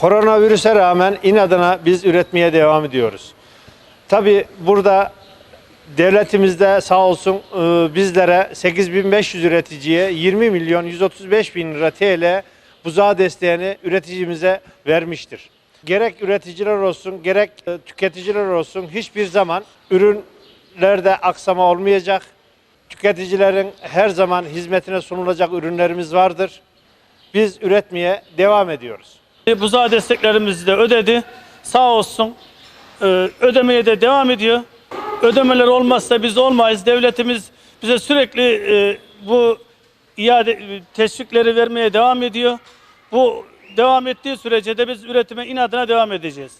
Koronavirüse rağmen inadına biz üretmeye devam ediyoruz. Tabi burada devletimiz de sağ olsun e, bizlere 8500 üreticiye 20 milyon 135 bin lira TL buzağı desteğini üreticimize vermiştir. Gerek üreticiler olsun gerek e, tüketiciler olsun hiçbir zaman ürünlerde aksama olmayacak. Tüketicilerin her zaman hizmetine sunulacak ürünlerimiz vardır. Biz üretmeye devam ediyoruz. Buzağı desteklerimizi de ödedi. Sağ olsun e, ödemeye de devam ediyor. Ödemeler olmazsa biz olmayız. Devletimiz bize sürekli e, bu iade e, teşvikleri vermeye devam ediyor. Bu devam ettiği sürece de biz üretime inadına devam edeceğiz.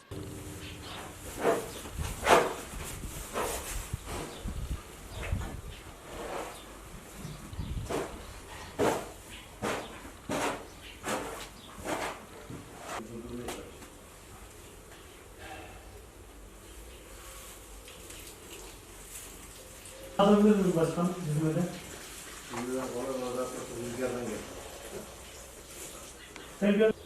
Alabilir miyiz başkanım hizmete? Sen gör-